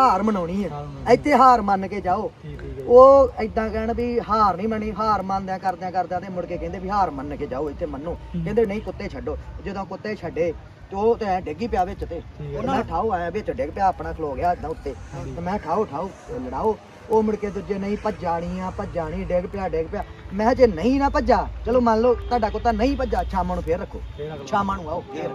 ਹਾਰ ਮਨਾਉਣੀ ਹੈ। ਇੱਥੇ ਹਾਰ ਮੰਨ ਕੇ ਜਾਓ। ਉਹ ਐਦਾਂ ਕਹਿਣ ਵੀ ਹਾਰ ਨਹੀਂ ਮੰਨੀ ਹਾਰ ਮੰਨਦਿਆਂ ਕਰਦਿਆਂ ਕਰਦਿਆਂ ਤੇ ਮੁੜ ਕੇ ਕਹਿੰਦੇ ਵੀ ਹਾਰ ਮੰਨ ਕੇ ਜਾਓ ਇੱਥੇ ਮੰਨੋ। ਕਹਿੰਦੇ ਨਹੀਂ ਕੁੱਤੇ ਛੱਡੋ। ਜਦੋਂ ਕੁੱਤੇ ਛੱਡੇ ਤੇ ਉਹ ਤੇ ਐ ਡਿੱਗੀ ਪਿਆ ਵਿੱਚ ਤੇ। ਉਹਨਾਂ ਠਾਓ ਆਇਆ ਵਿੱਚ ਡਿੱਗ ਪਿਆ ਆਪਣਾ ਖਲੋ ਗਿਆ ਏਦਾਂ ਉੱਤੇ। ਤੇ ਮੈਂ ਠਾਓ ਠਾਓ ਲੜਾਓ। ਉਹ ਮੁੜ ਕੇ ਦੂਜੇ ਨਹੀਂ ਭੱਜਾਣੀ ਆ ਭੱਜਾਣੀ ਡਿੱਗ ਪਿਆ ਡਿੱਗ ਪਿਆ। ਮੈਂ ਕਿਹਾ ਜੇ ਨਹੀਂ ਨਾ ਭੱਜਾ ਚਲੋ ਮੰਨ ਲਓ ਤੁਹਾਡਾ ਕੁੱਤਾ ਨਹੀਂ ਭੱਜਾ ਸ਼ਾਮਾਂ ਨੂੰ ਫੇਰ ਰੱਖੋ। ਸ਼ਾਮਾਂ ਨੂੰ ਆਓ ਫੇਰ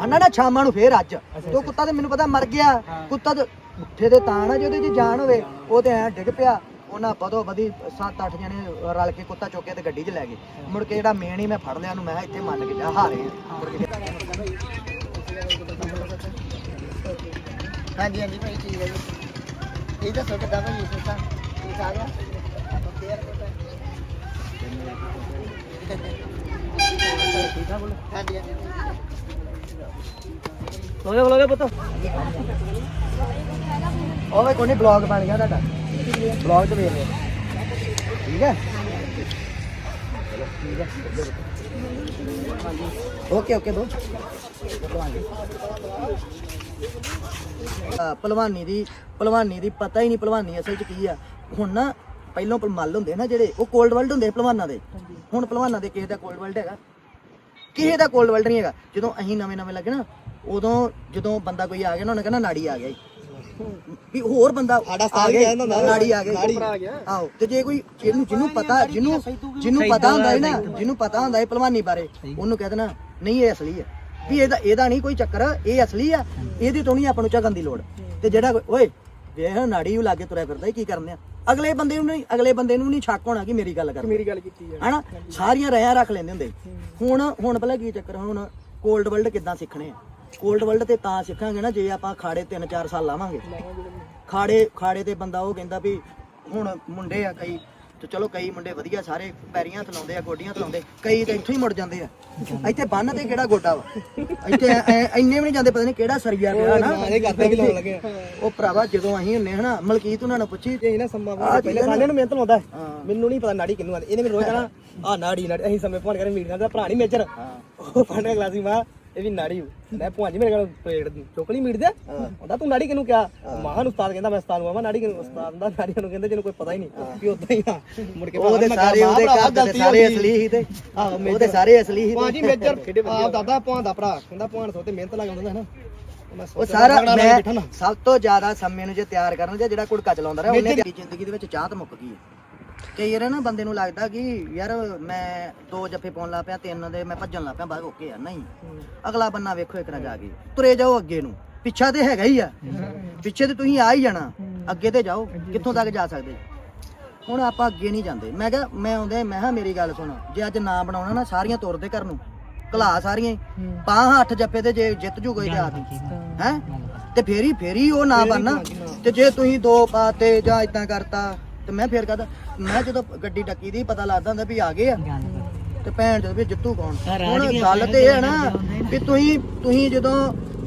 ਆਨਾ ਨਾ ਸ਼ਾਮਾਂ ਨੂੰ ਫੇਰ ਅੱਜ। ਤੇ ਕੁੱਤਾ ਤੇ ਮੈਨੂੰ ਪਤਾ ਮਰ ਗਿਆ ਕੁੱਤਾ ਤੇ ਉੱਥੇ ਦੇ ਤਾਂ ਨਾ ਜੇ ਉਹਦੇ 'ਚ ਜਾਨ ਹੋਵੇ ਉਹ ਤੇ ਐ ਡਿੱਗ ਪਿਆ। ਉਹਨਾਂ ਬਦੋ ਬਦੀ 7-8 ਜਣੇ ਰਲ ਕੇ ਕੁੱਤਾ ਚੁੱਕ ਕੇ ਤੇ ਗੱਡੀ 'ਚ ਲੈ ਗਏ। ਮੁੜ ਕੇ ਜਿਹੜਾ ਮੇਨ ਹੀ ਮੈਂ ਫੜ ਲਿਆ ਉਹਨੂੰ ਮੈਂ ਇੱਥੇ ਮੰਨ ਕੇ ਜਾ ਹਾਰੇ ਹਾਂਜੀ ਹਾਂਜੀ ਭਾਈ ਠੀਕ ਹੈ ਜੀ। ਇਹ ਦੱਸੋ ਕਿੱਦਾਂ ਠੀਕ ਆ ਗਿਆ ਲੋਗੇ ਬੋਲੋਗੇ ਪੁੱਤ। ਓਏ ਕੋਈ ਬਲੌਗ ਬਣ ਗਿਆ ਤੁਹਾਡਾ। ਬਲੌਗ ਤੇ ਵੇਖ ਲਿਓ। ਠੀਕ ਹੈ? ਓਕੇ ਓਕੇ ਦੋ। ਪਹਿਲਵਾਨੀ ਦੀ ਪਹਿਲਵਾਨੀ ਦੀ ਪਤਾ ਹੀ ਨਹੀਂ ਪਹਿਲਵਾਨੀ ਅਸਲ ਚ ਕੀ ਆ। ਹੁਣ ਨਾ ਪਹਿਲੋਂ ਮੱਲ ਹੁੰਦੇ ਨਾ ਜਿਹੜੇ ਉਹ ਕੋਲਡ ਵਰਲਡ ਹੁੰਦੇ ਪਹਿਲਵਾਨਾਂ ਦੇ। ਹੁਣ ਪਹਿਲਵਾਨਾਂ ਦੇ ਕਿਸੇ ਦਾ ਕੋਲਡ ਵਰਲਡ ਹੈਗਾ। ਕਿਸੇ ਦਾ ਕੋਲਡ ਵਰਲਡ ਨਹੀਂ ਹੈਗਾ। ਜਦੋਂ ਅਸੀਂ ਨਵੇਂ ਨਵੇਂ ਲੱਗੇ ਨਾ ਉਦੋਂ ਜਦੋਂ ਬੰਦਾ ਕੋਈ ਆ ਗਿਆ ਨਾ ਉਹਨੇ ਕਹਿੰਦਾ ਨਾੜੀ ਆ ਗਿਆ ਵੀ ਹੋਰ ਬੰਦਾ ਆ ਗਿਆ ਜੀ, ਨਾੜੀ ਆ ਗਿਆ। ਆਓ ਤੇ ਜੇ ਕੋਈ ਜਿਹਨੂੰ ਜਿਹਨੂੰ ਪਤਾ ਜਿਹਨੂੰ ਜਿਹਨੂੰ ਪਤਾ ਹੁੰਦਾ ਹੈ ਨਾ ਜਿਹਨੂੰ ਪਤਾ ਹੁੰਦਾ ਹੈ ਪਹਿਲਵਾਨੀ ਬਾਰੇ ਉਹਨੂੰ ਕਹਿ ਦੇਣਾ ਨਹੀਂ ਇਹ ਅਸਲੀ ਹੈ। ਵੀ ਇਹਦਾ ਇਹਦਾ ਨਹੀਂ ਕੋਈ ਚੱਕਰ ਇਹ ਅਸਲੀ ਆ ਇਹਦੀ ਤੋਂ ਨਹੀਂ ਆਪਾਂ ਨੂੰ ਝਗਣ ਦੀ ਲੋੜ। ਤੇ ਜਿਹੜਾ ਕੋਈ- ਓਏ ਵੇਖ ਨਾੜੀ ਨੂੰ ਲਾਗੇ ਤੁਰਿਆ ਫਿਰਦਾ ਇਹ ਕੀ ਕਰਨੇ ਆ ਅਗਲੇ ਬੰਦੇ ਨੂੰ ਨਹੀਂ ਅਗਲੇ ਬੰਦੇ ਨੂੰ ਨਹੀਂ ਸ਼ੱਕ ਹੋਣਾ ਕਿ ਮੇਰੀ ਗੱਲ ਕਰ ਮੇਰੀ ਗੱਲ ਕੀਤੀ ਹੈ ਹਨਾ? ਸਾਰੀਆਂ ਰਹਿਆ ਰੱਖ ਲੈਂਦੇ ਹੁੰਦੇ। ਹੁਣ ਹੁਣ ਪਹਿਲਾਂ ਕੀ ਚੱਕਰ ਆ, ਹੁਣ ਕੋਲਡ ਵਰਲਡ ਕਿੱਦਾਂ ਸਿੱਖਣੇ ਆ? ਕੋਲਡ ਵਰਲਡ ਤੇ ਤਾਂ ਸਿੱਖਾਂਗੇ ਨਾ ਜੇ ਆਪਾਂ ਖਾੜੇ 3-4 ਸਾਲ ਲਾਵਾਂਗੇ। ਖਾੜੇ ਖਾੜੇ ਤੇ ਬੰਦਾ ਉਹ ਕਹਿੰਦਾ ਵੀ ਹੁਣ ਮੁੰਡੇ ਆ ਕਈ ਤੇ ਚਲੋ ਕਈ ਮੁੰਡੇ ਵਧੀਆ ਸਾਰੇ ਪੈਰੀਆਂ ਥਲਾਉਂਦੇ ਆ ਗੋਡੀਆਂ ਥਲਾਉਂਦੇ ਕਈ ਤਾਂ ਇੱਥੋਂ ਹੀ ਮੁੜ ਜਾਂਦੇ ਆ। ਇੱਥੇ ਬੰਨ ਤੇ ਕਿਹੜਾ ਗੋਡਾ ਵਾ? ਇੱਥੇ ਐ- ਇੰਨੇ ਵੀ ਨਹੀਂ ਜਾਂਦੇ ਪਤਾ ਨਹੀਂ ਕਿਹੜਾ ਸਰੀਆ ਪਿਆ ਨਾ। ਇਹ ਕਰਦੇ ਵੀ ਲਾਉਣ ਲੱਗੇ ਉਹ ਭਰਾਵਾ ਜਦੋਂ ਅਸੀਂ ਹੁੰਨੇ ਹਨਾ ਮਲਕੀਤ ਉਹਨਾਂ ਨੂੰ ਪੁੱਛੀ ਤੇ ਇਹਨਾਂ ਸੰਮਾ ਆਹ ਪਹਿਲੇ ਨੂੰ ਮਿਹਨਤ ਲਾਉਂਦਾ ਹੈ। ਮੈਨੂੰ ਨਹੀਂ ਪਤਾ ਨਾੜੀ ਕਿੰਨੂੰ ਆਂਦੀ ਇਹਨੇ ਮੈਨੂੰ ਰੋਜ਼ ਕਹਣਾ ਆ ਨਾੜੀ ਨਾੜੀ ਅਸੀਂ ਸਮੇਂ ਭਾਣ ਕਰੇ ਮੀਟ ਖਾਂਦਾ ਭਰਾ ਨਹੀਂ ਮੇਜਰ। ਉਹ ਫਾਂਡੇ ਗਲਾਸੀ ਮਾ ਵੀ ਨਾੜੀ ਮੈਂ ਭੁਆਂਜ ਮੇਰੇ ਕੋਲ ਪੇੜ ਚੋਕਲੀ ਮੀਟ ਦੇ। ਹੁੰਦਾ ਤੂੰ ਨਾੜੀ ਕਿਨੂੰ ਕਿਹਾ? ਮਾਂ ਨੂੰ ਉਸਤਾਦ ਕਹਿੰਦਾ ਮੈਂ ਉਸਤਾਦ ਨੂੰ ਆਵਾਂ ਨਾੜੀ ਕਿਨੂੰ ਉਸਤਾਦ ਦਾ ਨਾੜੀ ਨੂੰ ਕਹਿੰਦੇ ਜਿਹਨੂੰ ਕੋਈ ਪਤਾ ਹੀ ਨਹੀਂ ਵੀ ਉਦਾਂ ਹੀ ਆ। ਮੁੜ ਕੇ ਉਹਦੇ ਸਾਰੇ ਉਹਦੇ ਘਰ ਦੇ ਸਾਰੇ ਅਸਲੀ ਹੀ ਤੇ। ਉਹਦੇ ਸਾਰੇ ਅਸਲੀ ਹੀ ਤੇ। ਮੇਜਰ ਆਪ ਦਾਦਾ ਭੁਆਂ ਦਾ ਭਰਾ। ਕਹਿੰਦਾ ਭੁਆਂ ਸੋ ਤੇ ਮਿਹਨਤ ਲੱਗ ਜਾਂਦਾ ਹੈ ਨਾ। ਉਹ ਸਾਰਾ ਮੈਂ। ਸਭ ਤੋਂ ਜ਼ਿਆਦਾ ਸਮੇਂ ਨੂੰ ਜੇ ਤਿਆਰ ਕਰਨ ਜਾਂ ਜਿਹੜਾ ਕੁੜਕਾ ਚਲਾਉਂਦਾ ਰਿਹਾ ਉਹਨੇ ਜ਼ਿੰਦਗੀ ਦੇ ਵਿੱਚ ਚਾਹਤ ਮੁੱਕ ਗਈ ਹੈ। ਕਈ ਵਾਰ ਨਾ ਬੰਦੇ ਨੂੰ ਲੱਗਦਾ ਕਿ ਯਾਰ ਮੈਂ ਦੋ ਜੱਫੇ ਪਾਉਣ ਲੱਗ ਪਿਆ ਤਿੰਨ ਦੇ ਮੈਂ ਭੱਜਣ ਲੱਗ ਪਿਆ ਬਾਅਦ ਓਕੇ ਆ ਨਹੀਂ। ਅਗਲਾ ਬੰਨਾ ਵੇਖੋ ਇੱਕ ਨਾ ਜਾ ਕੇ ਤੁਰੇ ਜਾਓ ਅੱਗੇ ਨੂੰ। ਪਿੱਛਾ ਤੇ ਹੈਗਾ ਹੀ ਆ। ਪਿੱਛੇ ਤੇ ਤੁਸੀਂ ਆ ਹੀ ਜਾਣਾ। ਅੱਗੇ ਤੇ ਜਾਓ ਕਿੱਥੋਂ ਤੱਕ ਜਾ ਸਕਦੇ? ਹੁਣ ਆਪਾਂ ਅੱਗੇ ਨਹੀਂ ਜਾਂਦੇ। ਮੈਂ ਕਿਹਾ ਮੈਂ ਆਉਂਦੇ ਮੈਂ ਕਿਹਾ ਮੇਰੀ ਗੱਲ ਸੁਣ। ਜੇ ਅੱਜ ਨਾ ਬਣਾਉਣਾ ਨਾ ਸਾਰੀਆਂ ਤੁਰਦੇ ਘਰ ਨੂੰ। ਘਲਾ ਸਾਰੀਆਂ। ਪਾਹ ਅੱਠ ਜੱਫੇ ਤੇ ਜੇ ਜਿੱਤ ਜੂ ਕੋਈ ਆਦੀ ਹੈ? ਤੇ ਫੇਰੀ ਫੇਰੀ ਉਹ ਨਾ ਬਣਨਾ। ਤੇ ਜੇ ਤੁਸੀਂ ਦੋ ਪਾਤੇ ਜਾਂ ਇਦਾਂ ਕਰਤਾ ਤੇ ਮੈਂ ਫੇਰ ਕਹਦਾ ਮੈਂ ਜਦੋਂ ਗੱਡੀ ਟੱਕੀ ਦੀ ਪਤਾ ਲੱਗਦਾ ਹੁੰਦਾ ਵੀ ਆ ਗਏ ਆ। ਤੇ ਭੈਣ ਜਦੋਂ ਵੀ ਜਿੱਤੂ ਕੌਣ? ਹੁਣ ਗੱਲ ਤੇ ਇਹ ਹੈ ਨਾ ਵੀ ਤੁਸੀਂ ਤੁਸੀਂ ਜਦੋਂ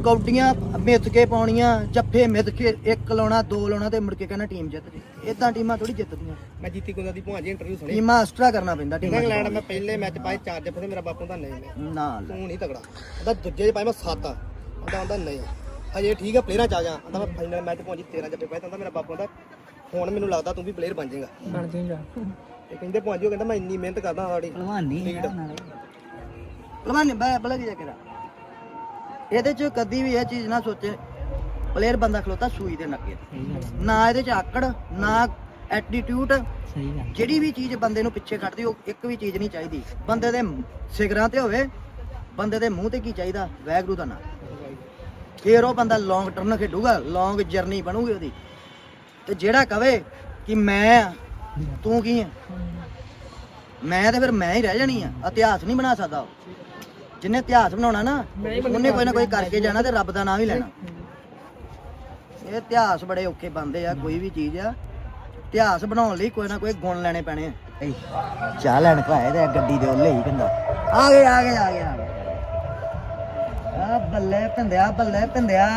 ਕੌਡੀਆਂ ਮਿੱਥ ਕੇ ਪਾਉਣੀਆਂ ਜੱਫੇ ਮਿੱਥ ਕੇ ਇੱਕ ਲਾਉਣਾ ਦੋ ਲਾਉਣਾ ਤੇ ਮੁੜ ਕੇ ਕਹਿਣਾ ਟੀਮ ਜਿੱਤ ਜੀ ਇਦਾਂ ਟੀਮਾਂ ਥੋੜੀ ਜਿੱਤਦੀਆਂ। ਮੈਂ ਜੀਤੀ ਕੁੰਦਾ ਦੀ ਭੁਆਂ ਜੀ ਇੰਟਰਵਿਊ ਸੁਣੀ। ਟੀਮਾਂ ਐਕਸਟਰਾ ਕਰਨਾ ਪੈਂਦਾ ਟੀਮਾਂ ਇੰਗਲੈਂਡ ਮੈਂ ਪਹਿਲੇ ਮੈਚ ਪਾਏ ਚਾਰ ਜੱਫੇ ਤੇ ਮੇਰਾ ਬਾਪੂ ਦਾ ਨਹੀਂ ਨਾ। ਤੂੰ ਨਹੀਂ ਤਗੜਾ ਉਹਦਾ ਦੂਜੇ ਚ ਪਾਏ ਮੈਂ 7 ਆਂਦਾ ਆਂਦਾ ਨਹੀਂ। ਹਜੇ ਠੀਕ ਆ ਪਲੇਅਰਾਂ ਚ ਆ ਜਾ ਆਂਦਾ ਮੈਂ ਫਾਈਨਲ ਮੈਚ ਪਹੁੰਚੀ 13 ਜੱਫੇ ਪਾਏ ਤਾਂ ਮੇਰਾ ਬਾਪੂ ਦਾ ਹੁਣ ਮੈਨੂੰ ਲੱਗਦਾ ਤੂੰ ਵੀ ਪਲੇਅਰ ਬਣ ਜਾਏਗਾ। ਬਣ ਜਾਏਗਾ। ਤੇ ਕਹਿੰਦੇ ਪਹੁੰਚਿਓ ਕਹਿੰਦਾ ਮੈਂ ਇੰਨੀ ਮਿਹਨਤ ਕਰਦਾ ਸਾਡੀ। ਭਲਵਾਨੀ ਭਲਵਾਨ ਬੈ ਬਲਾ ਕੀ ਜਾ ਕੇ ਇਹਦੇ ਚ ਕਦੀ ਵੀ ਇਹ ਚੀਜ਼ ਨਾ ਸੋਚੇ ਪਲੇਅਰ ਬੰਦਾ ਖਲੋਤਾ ਸੂਈ ਦੇ ਨੱਕੇ। ਨਾ ਇਹਦੇ ਚ ਆਕੜ ਨਾ ਐਟੀਟਿਊਡ ਸਹੀ ਗੱਲ ਜਿਹੜੀ ਵੀ ਚੀਜ਼ ਬੰਦੇ ਨੂੰ ਪਿੱਛੇ ਖੜਦੀ ਉਹ ਇੱਕ ਵੀ ਚੀਜ਼ ਨਹੀਂ ਚਾਹੀਦੀ। ਬੰਦੇ ਦੇ ਸਿਗਰਾਂ ਤੇ ਹੋਵੇ ਬੰਦੇ ਦੇ ਮੂੰਹ ਤੇ ਕੀ ਚਾਹੀਦਾ? ਵੈਗਰੂ ਦਾ ਨਾਮ। ਫੇਰ ਉਹ ਬੰਦਾ ਲੌਂਗ ਟਰਨ ਖੇਡੂਗਾ ਲੌਂਗ ਜਰਨੀ ਬਣੂਗੀ ਉਹਦੀ। ਤੇ ਜਿਹੜਾ ਕਵੇ ਕਿ ਮੈਂ ਆ, ਤੂੰ ਕੀ ਆ? ਮੈਂ ਤੇ ਫਿਰ ਮੈਂ ਹੀ ਰਹਿ ਜਾਣੀ ਆ ਇਤਿਹਾਸ ਨਹੀਂ ਬਣਾ ਸਕਦਾ ਉਹ। ਜਿੰਨੇ ਇਤਿਹਾਸ ਬਣਾਉਣਾ ਨਾ ਉਹਨੇ ਕੋਈ ਨਾ ਕੋਈ ਕਰਕੇ ਜਾਣਾ ਤੇ ਰੱਬ ਦਾ ਨਾਮ ਹੀ ਲੈਣਾ। ਇਹ ਇਤਿਹਾਸ ਬੜੇ ਔਖੇ ਬੰਦੇ ਆ ਕੋਈ ਵੀ ਚੀਜ਼ ਆ। ਇਤਿਹਾਸ ਬਣਾਉਣ ਲਈ ਕੋਈ ਨਾ ਕੋਈ ਗੁਣ ਲੈਣੇ ਪੈਣੇ ਆ। ਚਾਹ ਲੈਣ ਘਾਏ ਤੇ ਗੱਡੀ ਦੇ ਉੱਲੇ ਹੀ ਕਹਿੰਦਾ ਆ ਗਏ ਆ ਗਏ ਆ ਗਏ ਆ ਗਏ। ਆ ਬੱਲੇ ਪਿੰਦਿਆ ਬੱਲੇ ਪਿੰਦਿਆ।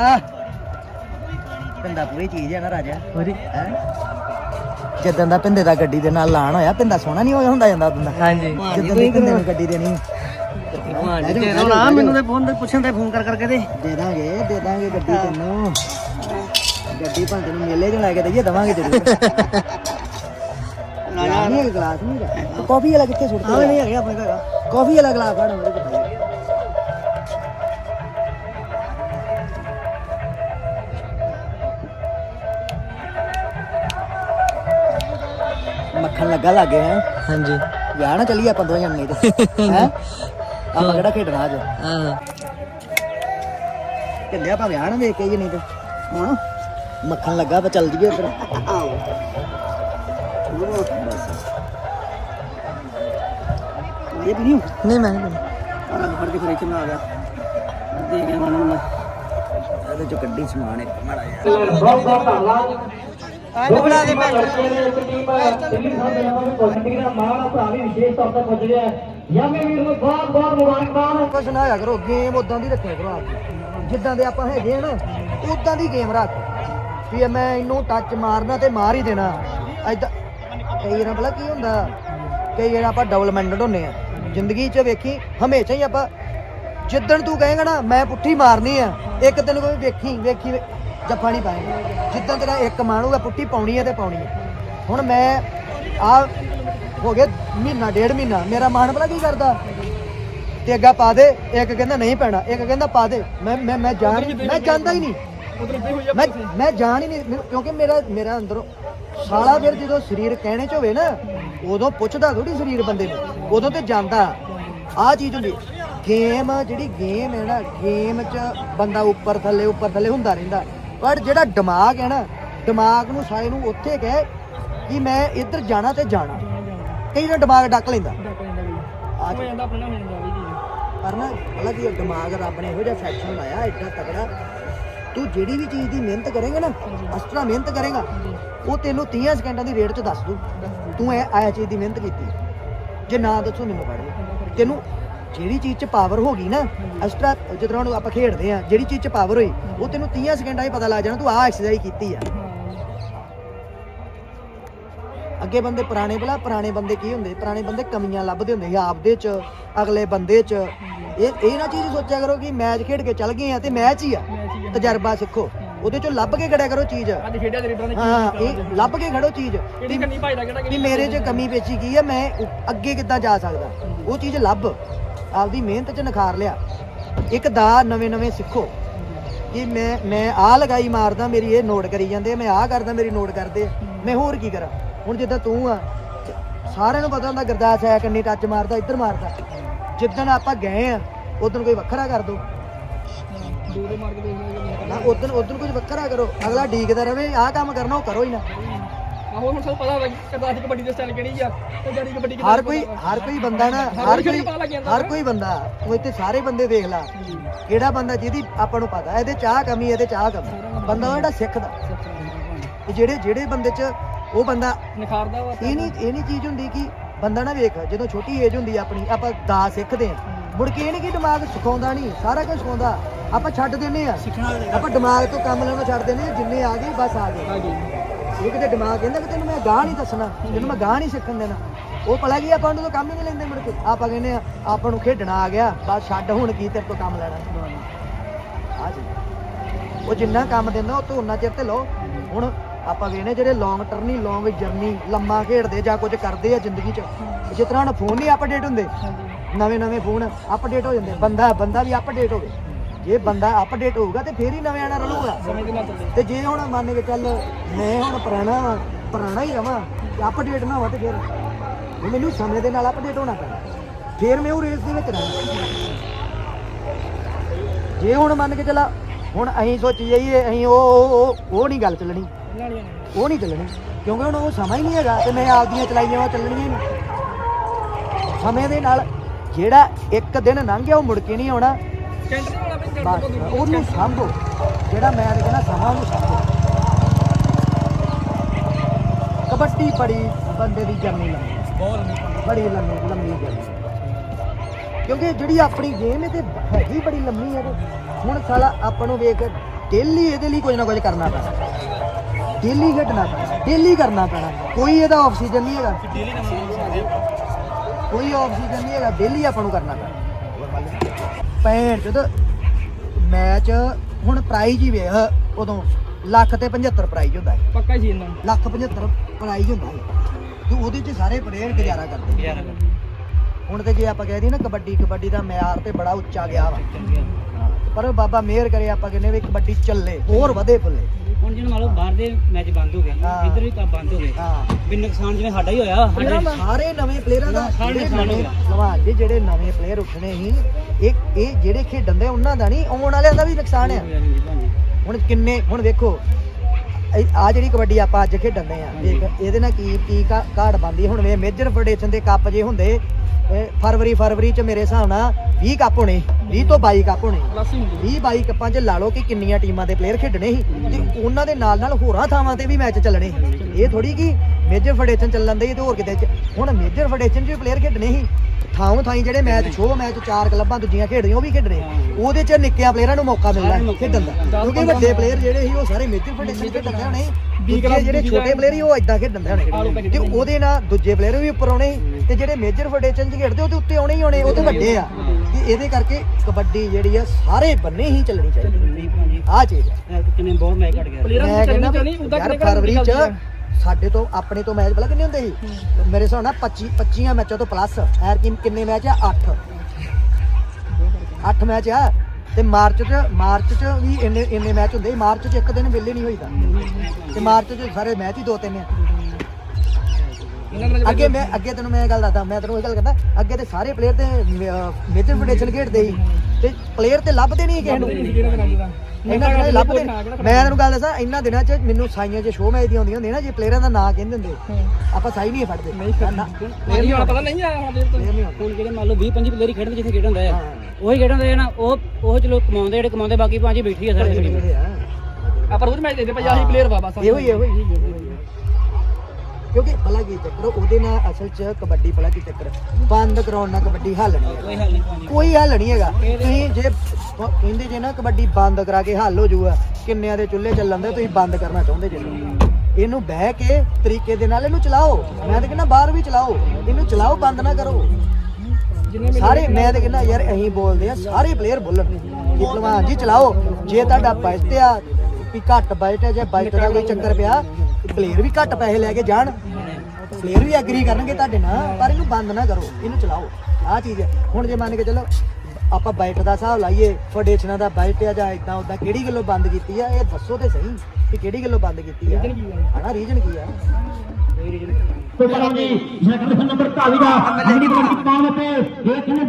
ਪਿੰਦਾ ਪੂਰੀ ਚੀਜ਼ ਹੈ ਨਾ ਰਾਜਾ। ਪੂਰੀ। ਹੈ? ਜਦੋਂ ਦਾ ਪਿੰਦੇ ਦਾ ਗੱਡੀ ਦੇ ਨਾਲ ਲਾਣ ਹੋਇਆ ਪਿੰਦਾ ਸੋਹਣਾ ਨਹੀਂ ਹੋਇਆ ਹੁੰਦਾ ਜਾਂਦਾ ਪਿੰਦਾ ਹਾਂਜੀ। ਜਦੋਂ ਦੀ ਪਿੰਦੇ ਨੂੰ ਗੱਡੀ ਦੇਣੀ। ਭਾਂਜੀ ਦੇ ਦੋ ਨਾ ਮੈਨੂੰ ਤੇ ਫੋਨ ਤੇ ਪੁੱਛਣ ਤੇ ਫੋਨ ਕਰ ਕਰਕੇ ਤੇ ਦੇ ਦਾਂਗੇ ਦੇ ਦਾਂਗੇ ਗੱਡੀ ਤੈਨੂੰ। ਗੱਡੀ ਭਾਂ ਤੈਨੂੰ ਮੇਲੇ 'ਚ ਲੈ ਕੇ ਦਈਏ ਦਵਾਂਗੇ ਜ਼ਰੂਰ ਨਾ ਨਾ। ਨਹੀਂ ਗਲਾਸ ਨਹੀਂ ਕਾਫੀ ਵਾਲਾ ਕਿੱਥੇ ਸੁੱਟ ਹਾਂ ਨਹੀਂ ਹੈਗਾ ਆਪਣੇ ਘਰ ਕਾਫੀ ਵਾਲਾ ਗਲਾਸ ਫੜ ਮੇਰੇ ਕੋਲ। ਮੱਖਣ ਲੱਗਾ ਲੱਗੇ ਹੈ? ਹਾਂਜੀ। ਵਿਆਹ ਨਾ ਚੱਲੀਏ ਆਪਾਂ ਦੋਵੇਂ ਜਣੇ ਤੇ ਹੈ? ਆਪਾਂ ਕਿਹੜਾ ਖੇਡਣਾ ਅੱਜ? ਹਾਂ। ਕਹਿੰਦੇ ਆਪਾਂ ਵਿਆਹ ਨਾ ਵੇਖ ਕੇ ਹੀ ਨਹੀਂ ਤੇ। ਹੁਣ ਮੱਖਣ ਲੱਗਾ ਆਪਾਂ ਚੱਲ ਜੀਏ ਇਹ ਵੀ ਨਹੀਂ ਨਹੀਂ ਮੈਂ ਨਹੀਂ। ਆਹ ਫੜ ਕੇ ਫਿਰ ਇੱਥੇ ਬਣਾ ਗਿਆ ਦੇ ਗਿਆ ਮਨ ਨੂੰ ਇਹਦੇ ਚ ਕੱਢੀ ਸਮਾਨ ਇੱਕ ਮਾੜਾ ਜਿਹਾ। ਆਹ ਬਣਾ ਦੇ ਭੈਣ। ਕੁਛ ਨਾ ਹੋਇਆ ਕਰੋ ਗੇਮ ਉਦਾਂ ਦੀ ਰੱਖਿਆ ਕਰੋ ਆਪ। ਜਿੱਦਾਂ ਦੇ ਆਪਾਂ ਹੈਗੇ ਨਾ ਉਦਾਂ ਦੀ ਗੇਮ ਰੱਖ। ਵੀ ਮੈਂ ਇਹਨੂੰ ਟੱਚ ਮਾਰਨਾ ਤੇ ਮਾਰ ਹੀ ਦੇਣਾ। ਐਦਾਂ ਕਈ ਵਾਰ ਭਲਾ ਕੀ ਹੁੰਦਾ ਕਈ ਵਾਰ ਆਪਾਂ ਡਬਲ ਮਾਈਂਡਡ ਹੁੰਨੇ ਆ। ਜ਼ਿੰਦਗੀ 'ਚ ਵੇਖੀ ਹਮੇਸ਼ਾ ਹੀ ਆਪਾਂ ਜਿੱਦਣ ਤੂੰ ਕਹੇਗਾ ਨਾ ਮੈਂ ਪੁੱਠੀ ਮਾਰਨੀ ਆ। ਇੱਕ ਦਿਨ ਕੋਈ ਵੇਖੀ ਵੇਖੀ ਜੱਫਾ ਨਹੀਂ ਪਾਏਗਾ ਜਿੱਦਣ ਤੇਰਾ ਇੱਕ ਮਾਣੂਗਾ ਪੁੱਠੀ ਪਾਉਣੀ ਹੈ ਤੇ ਪਾਉਣੀ ਹੈ ਹੁਣ ਮੈਂ ਆ ਹੋ ਗਿਆ ਮਹੀਨਾ ਡੇਢ ਮਹੀਨਾ ਮੇਰਾ ਮਾਣ ਭਲਾ ਕੀ ਕਰਦਾ? ਤੇ ਅੱਗਾ ਪਾ ਦੇ ਇੱਕ ਕਹਿੰਦਾ ਨਹੀਂ ਪੈਣਾ ਇੱਕ ਕਹਿੰਦਾ ਪਾ ਦੇ। ਮੈਂ ਮੈਂ ਮੈਂ ਜਾਣ ਮੈਂ ਜਾਂਦਾ ਹੀ ਨਹੀਂ। ਮੈਂ ਮੈਂ ਜਾਣ ਹੀ ਨਹੀਂ ਕਿਉਂਕਿ ਮੇਰਾ ਮੇਰਾ ਅੰਦਰੋਂ ਸਾਲਾ ਫਿਰ ਜਦੋਂ ਸਰੀਰ ਕਹਿਣੇ ਚ ਹੋਵੇ ਨਾ ਉਦੋਂ ਪੁੱਛਦਾ ਥੋੜੀ ਸਰੀਰ ਬੰਦੇ ਨੂੰ ਉਦੋਂ ਤੇ ਜਾਂਦਾ। ਆ ਚੀਜ਼ ਹੁੰਦੀ ਗੇਮ ਜਿਹੜੀ ਗੇਮ ਹੈ ਨਾ ਗੇਮ 'ਚ ਬੰਦਾ ਉੱਪਰ ਥੱਲੇ ਉੱਪਰ ਥੱਲੇ ਹੁੰਦਾ ਰਹਿੰਦਾ। ਪਰ ਜਿਹੜਾ ਦਿਮਾਗ ਹੈ ਨਾ ਦਿਮਾਗ ਨੂੰ ਸਾਲੇ ਨੂੰ ਉੱਥੇ ਕਹੇ ਕਿ ਮੈਂ ਇੱਧਰ ਜਾਣਾ ਤੇ ਜਾਣਾ। ਕਈ ਵਾਰ ਦਿਮਾਗ ਡੱਕ ਲੈਂਦਾ। ਪਰ ਨਾ ਅਲੱਗ ਹੀ ਦਿਮਾਗ ਰੱਬ ਨੇ ਇਹੋ ਜਿਹਾ ਫੈਕਸ਼ਨ ਲਾਇਆ ਐਡਾ ਤਗੜਾ ਤੂੰ ਜਿਹੜੀ ਵੀ ਚੀਜ਼ ਦੀ ਮਿਹਨਤ ਕਰੇਗਾ ਨਾ ਅਸਤਰਾ ਮਿਹਨਤ ਕਰੇਗਾ ਉਹ ਤੈਨੂੰ 30 ਸਕਿੰਟਾਂ ਦੀ ਰੇਟ 'ਚ ਦੱਸ ਦੂ। ਤੂੰ ਇਹ ਆਇਆ ਚੀਜ਼ ਦੀ ਮਿਹਨਤ ਕੀਤੀ। ਜੇ ਨਾ ਦੱਸੋ ਮੈਨੂੰ ਪੜ੍ਹ ਤੈਨੂੰ ਜਿਹੜੀ ਚੀਜ਼ 'ਚ ਪਾਵਰ ਹੋ ਗਈ ਨਾ ਅਸਤਰਾ ਜਦੋਂ ਹੁਣ ਆਪਾਂ ਖੇਡਦੇ ਆ ਜਿਹੜੀ ਚੀਜ਼ 'ਚ ਪਾਵਰ ਹੋਈ ਉਹ ਤੈਨੂੰ 30 ਸਕਿੰਟਾਂ 'ਚ ਪਤਾ ਲੱਗ ਜਾਣਾ ਤੂੰ ਆਹ ਐਕਸਰਸਾਈਜ਼ ਕੀਤੀ ਆ। ਅੱਗੇ ਬੰਦੇ ਪੁਰਾਣੇ ਭਲਾ ਪੁਰਾਣੇ ਬੰਦੇ ਕੀ ਹੁੰਦੇ? ਪੁਰਾਣੇ ਬੰਦੇ ਕਮੀਆਂ ਲੱਭਦੇ ਹੁੰਦੇ ਸੀ ਆਪਦੇ ਚ ਅਗਲੇ ਬੰਦੇ ਚ। ਇਹ ਇਹ ਨਾ ਚੀਜ਼ ਸੋਚਿਆ ਕਰੋ ਕਿ ਮੈਚ ਖੇਡ ਕੇ ਚੱਲ ਗਏ ਆ ਤੇ ਮੈਚ ਹੀ ਆ। ਤਜਰਬਾ ਸਿੱਖੋ। ਉਹਦੇ ਚੋਂ ਲੱਭ ਕੇ ਖੜਿਆ ਕਰੋ ਚੀਜ਼। ਅੱਜ ਖੇਡਿਆ ਤੇਰੇ ਨੇ ਹਾਂ ਇਹ ਲੱਭ ਕੇ ਖੜੋ ਚੀਜ਼। ਵੀ ਮੇਰੇ 'ਚ ਕਮੀ ਪੇਚੀ ਕੀ ਹੈ ਮੈਂ ਅੱਗੇ ਕਿੱਦਾਂ ਜਾ ਸਕਦਾ? ਉਹ ਚੀਜ਼ ਲੱਭ। ਆਪਦੀ ਮਿਹਨਤ 'ਚ ਨਿਖਾਰ ਲਿਆ। ਇੱਕ ਦਾ ਨਵੇਂ ਨਵੇਂ ਸਿੱਖੋ। ਕਿ ਮੈਂ ਮੈਂ ਆਹ ਲਗਾਈ ਮਾਰਦਾ ਮੇਰੀ ਇਹ ਨੋਟ ਕਰੀ ਜਾਂਦੇ ਆ, ਮੈਂ ਆਹ ਕਰਦਾ ਮੇਰੀ ਨੋਟ ਕਰਦੇ ਆ। ਮੈਂ ਹੋਰ ਕੀ ਕਰਾਂ? ਹੁਣ ਜਿੱਦਾਂ ਤੂੰ ਆ ਸਾਰਿਆਂ ਨੂੰ ਪਤਾ ਹੁੰਦਾ ਗੁਰਦਾਸ ਹੈ ਕੰਨੀ ਟੱਚ ਮਾਰਦਾ ਇੱਧਰ ਮਾਰਦਾ। ਜਿੱਦਣ ਆਪਾਂ ਗਏ ਆ ਉਦੋਂ ਕੋਈ ਵੱਖਰਾ ਕਰ ਦੋ। ਨਾ ਉਦੋਂ ਉਦੋਂ ਕੁਝ ਵੱਖਰਾ ਕਰੋ। ਅਗਲਾ ਡੀਕਦਾ ਰਵੇ ਆਹ ਕੰਮ ਕਰਨਾ ਉਹ ਕਰੋ ਹੀ ਨਾ। ਆਹੋ ਹੁਣ ਸਭ ਪਤਾ ਹੋਵੇ ਕਰਦਾਸ ਕਬੱਡੀ ਦੇ ਸਟਾਈਲ ਕਿਹੜੀ ਆ ਤੇ ਜਾਰੀ ਕਬੱਡੀ ਹਰ ਕੋਈ ਹਰ ਕੋਈ ਬੰਦਾ ਨਾ ਹਰ ਕੋਈ ਹਰ ਕੋਈ ਬੰਦਾ ਉਹ ਇੱਥੇ ਸਾਰੇ ਬੰਦੇ ਦੇਖ ਲਾ। ਕਿਹੜਾ ਬੰਦਾ ਜਿਹਦੀ ਆਪਾਂ ਨੂੰ ਪਤਾ ਇਹਦੇ ਚਾਹ ਕਮੀ ਇਹਦੇ ਚਾਹ ਕਮੀ। ਬੰਦਾ ਉਹ ਜਿਹੜਾ ਸਿੱਖਦਾ ਤੇ ਜਿਹੜੇ ਜਿਹੜੇ ਬੰਦੇ 'ਚ ਉਹ ਬੰਦਾ ਨਿਖਾਰਦਾ ਵਾ ਇਹ ਨਹੀਂ ਇਹ ਨਹੀਂ ਚੀਜ਼ ਹੁੰਦੀ ਕਿ ਬੰਦਾ ਨਾ ਵੇਖ ਜਦੋਂ ਛੋਟੀ ਏਜ ਹੁੰਦੀ ਆ ਆਪਣੀ ਆਪਾਂ ਦਾ ਸਿੱਖਦੇ ਆ। ਮੁੜ ਕੇ ਇਹ ਨਹੀਂ ਕਿ ਦਿਮਾਗ ਸਿਖਾਉਂਦਾ ਨਹੀਂ ਸਾਰਾ ਕੁਝ ਸਿਖਾਉਂਦਾ। ਆਪਾਂ ਛੱਡ ਦਿੰਨੇ ਆ। ਆਪਾਂ ਦਿਮਾਗ ਤੋਂ ਕੰਮ ਲੈਣਾ ਛੱਡ ਦਿੰਨੇ ਆ ਜਿੰਨੇ ਆ ਗਏ ਬਸ ਆ ਗਏ। ਇਹ ਕਿਤੇ ਦਿਮਾਗ ਕਹਿੰਦਾ ਕਿ ਤੈਨੂੰ ਮੈਂ ਗਾਹ ਨਹੀਂ ਦੱਸਣਾ ਤੈਨੂੰ ਮੈਂ ਗਾਹ ਨਹੀਂ ਸਿੱਖਣ ਦੇਣਾ ਉਹ ਭਲਾ ਕੀ ਆਪਾਂ ਨੂੰ ਤਾਂ ਕੰਮ ਹੀ ਨਹੀਂ ਲੈਂਦੇ ਮੁੜ ਕੇ। ਆਪਾਂ ਕਹਿੰਦੇ ਆ ਆਪਾਂ ਨੂੰ ਖੇਡਣਾ ਆ ਗਿਆ ਬਸ ਛੱਡ ਹੁਣ ਕੀ ਤੇਰੇ ਤੋਂ ਕੰਮ ਲੈਣਾ। ਆ ਜੀ। ਉਹ ਜਿੰਨਾ ਕੰਮ ਦਿੰਦਾ ਉਹ ਤੋਂ ਉਨਾ ਚਿਰ ਤੇ ਲਓ। ਹੁਣ ਆਪਾਂ ਵੇਖਨੇ ਜਿਹੜੇ ਲੌਂਗ ਟਰਨੀ ਲੌਂਗ ਜਰਨੀ ਲੰਮਾ ਖੇਡਦੇ ਜਾਂ ਕੁਝ ਕਰਦੇ ਆ ਜ਼ਿੰਦਗੀ 'ਚ ਜਿਸ ਤਰ੍ਹਾਂ ਹੁਣ ਫੋਨ ਨਹੀਂ ਅਪਡੇਟ ਹੁੰਦੇ। ਨਵੇਂ ਨਵੇਂ ਫੋਨ ਅਪਡੇਟ ਹੋ ਜਾਂਦੇ ਬੰਦਾ ਬੰਦਾ ਵੀ ਅਪਡੇਟ ਹੋਵੇ। ਜੇ ਬੰਦਾ ਅਪਡੇਟ ਹੋਊਗਾ ਤੇ ਫੇਰ ਹੀ ਨਵੇਂ ਆਣਾ ਰਲੂਗਾ। ਸਮੇਂ ਦੇ ਨਾਲ ਚੱਲਦੇ ਤੇ ਜੇ ਹੁਣ ਮੰਨ ਕੇ ਚੱਲ ਮੈਂ ਹੁਣ ਪੁਰਾਣਾ ਵਾਂ, ਪੁਰਾਣਾ ਹੀ ਰਵਾਂ ਅਪਡੇਟ ਨਾ ਹੋਵਾਂ ਤੇ ਫਿਰ ਵੀ ਮੈਨੂੰ ਸਮੇਂ ਦੇ ਨਾਲ ਅਪਡੇਟ ਹੋਣਾ ਪੈਣਾ। ਫਿਰ ਮੈਂ ਉਹ ਰੇਸ ਦੇ ਵਿੱਚ ਰਹਿਣਾ। ਜੇ ਹੁਣ ਮੰਨ ਕੇ ਚੱਲਾ ਹੁਣ ਅਸੀਂ ਸੋਚੀ ਜਾਈਏ ਅਸੀਂ ਉਹ ਉਹ ਉਹ- ਉਹ ਨਹੀਂ ਗੱਲ ਚੱਲਣੀ। ਇਹਨਾਂ ਵਾਲੀਆਂ ਨੇ ਉਹ ਨਹੀਂ ਚੱਲਣੀ ਕਿਉਂਕਿ ਹੁਣ ਉਹ ਸਮਾਂ ਹੀ ਨਹੀਂ ਹੈਗਾ ਤੇ ਮੈਂ ਆਪਦੀਆਂ ਚਲਾਈ ਜਾਵਾਂ ਚੱਲਣੀਆਂ ਹੀ ਨਹੀਂ। ਸਮੇਂ ਦੇ ਨਾਲ ਜਿਹੜਾ ਇੱਕ ਦਿਨ ਲੰਘ ਗਿਆ ਉਹ ਮੁੜ ਕੇ ਨਹੀਂ ਆਉਣਾ। ਕੈਂਟਰ ਵਾਲਾ ਵੀ ਬਸ ਉਹਨੂੰ ਸੰਭੋ। ਜਿਹੜਾ ਮੈਂ ਤੇ ਕਹਿੰਦਾ ਸਮਾਂ ਉਹਨੂੰ ਸੰਭੋ। ਕਬੱਡੀ ਬੜੀ ਬੰਦੇ ਦੀ ਜਰਨੀ ਲੰਮੀ। ਬੜੀ ਲੰਮੀ ਲੰਮੀ ਜਰਨੀ ਕਿਉਂਕਿ ਜਿਹੜੀ ਆਪਣੀ ਗੇਮ ਹੈ ਤੇ ਹੈਗੀ ਬੜੀ ਲੰਮੀ ਹੈ ਤੇ ਹੁਣ ਸਾਲਾ ਆਪਾਂ ਨੂੰ ਵੇਖ ਡੇਲੀ ਇਹਦੇ ਲਈ ਕੁਝ ਨਾ ਕੁਝ ਕਰਨਾ ਪੈਣਾ। ਡੇਲੀ ਖੇਡਣਾ ਪੈਣਾ ਡੇਲੀ ਕਰਨਾ ਪੈਣਾ। ਕੋਈ ਇਹਦਾ ਆਕਸੀਜਨ ਨਹੀਂ ਹੈਗਾ। ਡੇਲੀ ਨਵਾਂ ਕੋਈ ਆਕਸੀਜਨ ਨਹੀਂ ਹੈਗਾ ਡੇਲੀ ਆਪਾਂ ਨੂੰ ਕਰਨਾ ਪੈਣਾ। ਭੈਣ ਜਦ ਮੈਚ ਹੁਣ ਪ੍ਰਾਈਜ਼ ਹੀ ਵੇਖ ਉਦੋਂ ਲੱਖ ਤੇ 75 ਪ੍ਰਾਈਜ਼ ਹੁੰਦਾ ਹੈ ਪੱਕਾ ਸੀ ਇਹਨਾਂ ਲੱਖ 75 ਪ੍ਰਾਈਜ਼ ਹੁੰਦਾ ਹੈ ਤੇ ਉਹਦੇ 'ਚ ਸਾਰੇ ਪਲੇਅਰ ਗੁਜ਼ਾਰਾ ਕਰਦੇ ਯਾਰ ਹੁਣ ਤੇ ਜੇ ਆਪਾਂ ਕਹਿ ਦਈਏ ਨਾ ਕਬੱਡੀ ਕਬੱਡੀ ਦਾ ਮਿਆਰ ਤੇ ਬੜਾ ਉੱਚਾ ਗਿਆ ਵਾ। ਪਰ ਬਾਬਾ ਮਿਹਰ ਕਰੇ ਆਪਾਂ ਕਹਿੰਦੇ ਵੀ ਕਬੱਡੀ ਚੱਲੇ ਹੋਰ ਵਧੇ ਫੁੱਲੇ ਹੁਣ ਜਿਹਨੂੰ ਮੰਨ ਲਓ ਬਾਹਰ ਦੇ ਮੈਚ ਬੰਦ ਹੋ ਗਏ ਹਾਂ। ਇੱਧਰ ਵੀ ਕੰਮ ਬੰਦ ਹੋ ਗਏ। ਹਾਂ। ਵੀ ਨੁਕਸਾਨ ਜਿਵੇਂ ਸਾਡਾ ਹੀ ਹੋਇਆ ਸਾਡੇ ਸਾਰੇ ਨਵੇਂ ਪਲੇਅਰਾਂ ਦਾ ਸਾਰੇ ਜਿਹੜੇ ਨਵੇਂ ਗਿਆ। ਭਲਵਾਨ ਜੀ ਜਿਹੜੇ ਨਵੇਂ ਪਲੇਅਰ ਉੱਠਣੇ ਸੀ ਇਹ ਇਹ ਜਿਹੜੇ ਖੇਡਣ ਦੇ ਉਹਨਾਂ ਦਾ ਨਹੀਂ ਆਉਣ ਵਾਲਿਆਂ ਦਾ ਵੀ ਨੁਕਸਾਨ ਆ। ਹੁਣ ਕਿੰਨੇ ਹੁਣ ਵੇਖੋ ਆ ਜਿਹੜੀ ਕਬੱਡੀ ਆਪਾਂ ਅੱਜ ਖੇਡਣ ਦੇ ਆ ਦੇਖ ਇਹਦੇ ਨਾਲ ਕੀ ਕੀ ਘਾ- ਘਾਟ ਬੰਦੀ ਹੁਣ ਵੇ ਮੇਜਰ ਫੈਡਰੇਸ਼ਨ ਦੇ ਕੱਪ ਜੇ ਹੁੰਦੇ ਫਰਵਰੀ ਫਰਵਰੀ ਚ ਮੇਰੇ ਹਿਸਾਬ ਨਾਲ 20 ਕੱਪ ਹੋਣੇ 20 ਤੋਂ 22 ਕੱਪ ਹੋਣੇ। ਪਲੱਸ ਹੀ ਹੁੰਦੀ। 20 22 ਕੱਪਾਂ 'ਚ ਲਾ ਲਓ ਕਿ ਕਿੰਨੀਆਂ ਟੀਮਾਂ ਦੇ ਪਲੇਅਰ ਖੇਡਣੇ ਸੀ। ਤੇ ਉਹਨਾਂ ਦੇ ਨਾਲ ਨਾਲ ਹੋਰਾਂ ਥਾਵਾਂ ਤੇ ਵੀ ਮੈਚ ਚੱਲਣੇ ਇਹ ਥੋੜੀ ਕਿ ਮੇਜਰ ਫੈਡਰੇਸ਼ਨ ਚੱਲਣ ਦੇ ਤੇ ਹੋਰ ਕਿਤੇ ਚ। ਹੁਣ ਮੇਜਰ ਫੈਡਰੇਸ਼ਨ 'ਚ ਵੀ ਪਲੇਅਰ ਖੇਡਣੇ ਸੀ। ਥਾਂ ਥਾਈ ਜਿਹੜੇ ਮੈਚ ਸ਼ੋਅ ਮੈਚ ਚਾਰ ਕਲੱਬਾਂ ਦੂਜੀਆਂ ਖੇਡਦੀਆਂ ਉਹ ਵੀ ਖੇਡਣੇ। ਉਹਦੇ 'ਚ ਨਿੱਕਿਆਂ ਪਲੇਅਰਾਂ ਨੂੰ ਮੌਕਾ ਮਿਲਦਾ ਖੇਡਣ ਦਾ। ਕਿਉਂਕਿ ਵੱਡੇ ਪਲੇਅਰ ਜਿਹੜੇ ਸੀ ਉਹ ਸਾਰੇ ਮੇਜਰ ਫੈਡਰੇਸ਼ਨ 'ਚ ਖੇਡਣ ਦੇ ਹੋਣੇ। ਦੂਜੇ ਜਿਹੜੇ ਛੋਟੇ ਪਲੇਅਰ ਸੀ ਉਹ ਇਦਾਂ ਖੇਡਣ ਦੇ ਹੋਣੇ। ਤੇ ਉਹਦੇ ਨਾਲ ਦੂਜੇ ਪਲੇਅਰ ਵੀ ਉੱਪਰ ਆਉਣੇ। ਤੇ ਜਿਹੜੇ ਮੇਜਰ ਫੈਡਰੇਸ਼ਨ 'ਚ ਖੇਡਦੇ ਉਹਦੇ ਉੱਤੇ ਆਉਣੇ ਹੀ ਆਉਣੇ ਉਹ ਤੇ ਵੱਡੇ ਆ। ਤੇ ਇਹਦੇ ਕਰਕੇ ਕਬੱਡੀ ਜਿਹੜੀ ਆ ਸਾਰੇ ਬੰਨੇ ਹੀ ਚੱਲਣੀ ਚਾਹੀਦੀ ਆ ਚੀਜ਼ ਆ। ਕਿੰਨੇ ਬਹੁਤ ਮੈਚ ਘਟ ਗਿਆ। ਮੈਂ ਕਹਿੰਦਾ ਯਾਰ ਫਰਵਰੀ ਚ? ਸਾਡੇ ਤੋਂ ਆਪਣੇ ਤੋਂ ਮੈਚ ਪਹਿਲਾਂ ਕਿੰਨੇ ਹੁੰਦੇ ਸੀ? ਮੇਰੇ ਹਿਸਾਬ ਨਾਲ 25 25 ਮੈਚਾਂ ਤੋਂ ਪਲੱਸ ਐਰ ਕਿੰਨੇ ਮੈਚ ਆ? 8 8 ਮੈਚ ਆ। ਤੇ ਮਾਰਚ ਚ ਮਾਰਚ ਚ ਵੀ ਇੰਨੇ ਇੰਨੇ ਮੈਚ ਹੁੰਦੇ ਸੀ। ਮਾਰਚ ਚ ਇੱਕ ਦਿਨ ਵਿਹਲੇ ਨਹੀਂ ਹੋਈਦਾ। ਤੇ ਮਾਰਚ ਚ ਸਾਰੇ ਮੈਚ ਹੀ ਦੋ ਤਿੰਨ ਆ। ਅੱਗੇ ਮੈਂ ਅੱਗੇ ਤੈਨੂੰ ਮੈਂ ਇਹ ਗੱਲ ਦੱਸਦਾ ਮੈਂ ਤੈਨੂੰ ਇਹ ਗੱਲ ਕਹਿੰਦਾ ਅੱਗੇ ਤੇ ਸਾਰੇ ਪਲੇਅਰ ਤੇ ਮੇਜਰ ਫੈਡਰੇਸ਼ਨ ਖੇਡਦੇ ਸੀ। ਤੇ ਪਲੇਅਰ ਤੇ ਲੱਭਦੇ ਨਹੀਂ ਕਿਸੇ ਨੂੰ। ਇਹਨਾਂ ਦਿਨਾਂ 'ਚ ਲੱਭਦੇ ਨੀ। ਮੈਂ ਤੈਨੂੰ ਗੱਲ ਦੱਸਾਂ ਇਹਨਾਂ ਦਿਨਾਂ 'ਚ ਮੈਨੂੰ ਸਾਈਆਂ 'ਚ ਸ਼ੋਅ ਮੈਚ ਦੀਆਂ ਹੁੰਦੀਆਂ ਹੁੰਦੀਆਂ ਨਾ ਜੇ ਪਲੇਅਰਾਂ ਦਾ ਨਾਂ ਕਹਿੰਦੇ ਹੁੰਦੇ ਆਪਾਂ ਸਾਈ ਨਹੀਂ ਫੜਦੇ। ਨਾ ਨਹੀਂ ਹੁਣ ਪਤਾ ਨਹੀਂ ਆਇਆ ਹੁਣ player ਨਹੀਂ ਹੁੰਦਾ। ਹੁਣ ਜਿਹੜੇ ਮੰਨ ਲਓ 20 25 ਪਲੇਅਰ ਹੀ ਖੇਡਦੇ ਜਿੱਥੇ ਖੇਡਣ ਹੁੰਦੇ ਆ। ਹਾਂ। ਉਹੀ ਖੇਡਣ ਹੁੰਦੇ ਆ ਨਾ ਉਹ ਉਹ ਚਲੋ ਕਮਾਉਂਦੇ ਜਿਹੜੇ ਕਮਾਉਂਦੇ ਬਾਕੀ ਪੰਜ ਬੈਠੀ ਆ ਸਾਰੇ ਖੇਡੀ। ਆਪਾਂ ਰੋਜ਼ ਮੈਚ ਦੇਖਦੇ ਭਾਈ ਆਹੀ ਪਲੇਅਰ ਵਾ ਬਸ। ਇਹੋ ਹੀ ਇਹੋ ਹੀ। ਕਿਉਂਕਿ ਭਲਾ ਕੀ ਚੱਕਰ ਉਹਦੇ ਨਾਲ ਅਸਲ 'ਚ ਕਬੱਡੀ ਭਲਾ ਕੀ ਚੱਕਰ। ਬੰਦ ਕਰਾਉਣ ਨਾਲ ਕਬੱਡੀ ਹੱਲ ਨਹੀਂ ਕੋਈ ਹੱਲ ਨਹੀਂ ਪੰਜ ਕੋਈ ਹੱਲ ਨਹੀਂ ਹੈਗਾ। ਤੁਸੀਂ ਜੇ ਕਹਿੰਦੇ ਜੇ ਨਾ ਕਬੱਡੀ ਬੰਦ ਕਰਾ ਕੇ ਹੱਲ ਹੋ ਜਾਊਗਾ ਕਿੰਨਿਆਂ ਦੇ ਚੁੱਲ੍ਹੇ ਚੱਲਣ ਦੇ ਤੁਸੀਂ ਬੰਦ ਕਰਨਾ ਚਾਹੁੰਦੇ ਜੇ। ਇਹਨੂੰ ਬਹਿ ਕੇ ਤਰੀਕੇ ਦੇ ਨਾਲ ਇਹਨੂੰ ਚਲਾਓ। ਮੈਂ ਤਾਂ ਕਹਿੰਦਾ ਬਾਹਰ ਵੀ ਚਲਾਓ। ਇਹਨੂੰ ਚਲਾਓ ਬੰਦ ਨਾ ਕਰੋ। ਸਾਰੇ ਮੈਂ ਤਾਂ ਕਹਿੰਦਾ ਯਾਰ ਅਹੀਂ ਬੋਲਦੇ ਆ ਸਾਰੇ ਪਲੇਅਰ ਬੋਲਣ। ਕਿ ਭਲਵਾਨ ਜੀ ਚਲਾਓ। ਜੇ ਤੁਹਾਡਾ ਬਜਟ ਆ ਵੀ ਘੱਟ ਬਜਟ ਹੈ ਜੇ ਬਜਟ ਦਾ ਕੋਈ ਚੱਕਰ ਪਿਆ ਪਲੇਅਰ ਵੀ ਘੱਟ ਪੈਸੇ ਲੈ ਕੇ ਜਾਣ। ਪਲੇਅਰ ਵੀ ਐਗਰੀ ਕਰਨਗੇ ਤੁਹਾਡੇ ਨਾਲ ਪਰ ਇਹਨੂੰ ਬੰਦ ਨਾ ਕਰੋ ਇਹਨੂੰ ਚਲਾਓ। ਆਹ ਚੀਜ਼ ਹੈ। ਹੁਣ ਜੇ ਮੰਨ ਕੇ ਚੱਲੋ ਆਪਾਂ ਬਜਟ ਦਾ ਹਿਸਾਬ ਲਾਈਏ ਫਾਊਂਡੇਸ਼ਨਾਂ ਦਾ ਬਜਟ ਆ ਜਾਂ ਇਦਾਂ ਉਦਾਂ ਕਿਹੜੀ ਗੱਲੋਂ ਬੰਦ ਕੀਤੀ ਆ ਇਹ ਦੱਸੋ ਤੇ ਸਹੀ ਕਿ ਕਿਹੜੀ ਗੱਲੋਂ ਬੰਦ ਕੀਤੀ ਆ। ਹਨਾ ਰੀਜਨ ਕੀ ਆ? ਚਲੋ ਜੀ ਨੰਬਰ 22 ਦਾ ਜਿਹੜੀ ਪਾਵ ਤੇ ਇੱਕ ਨੇ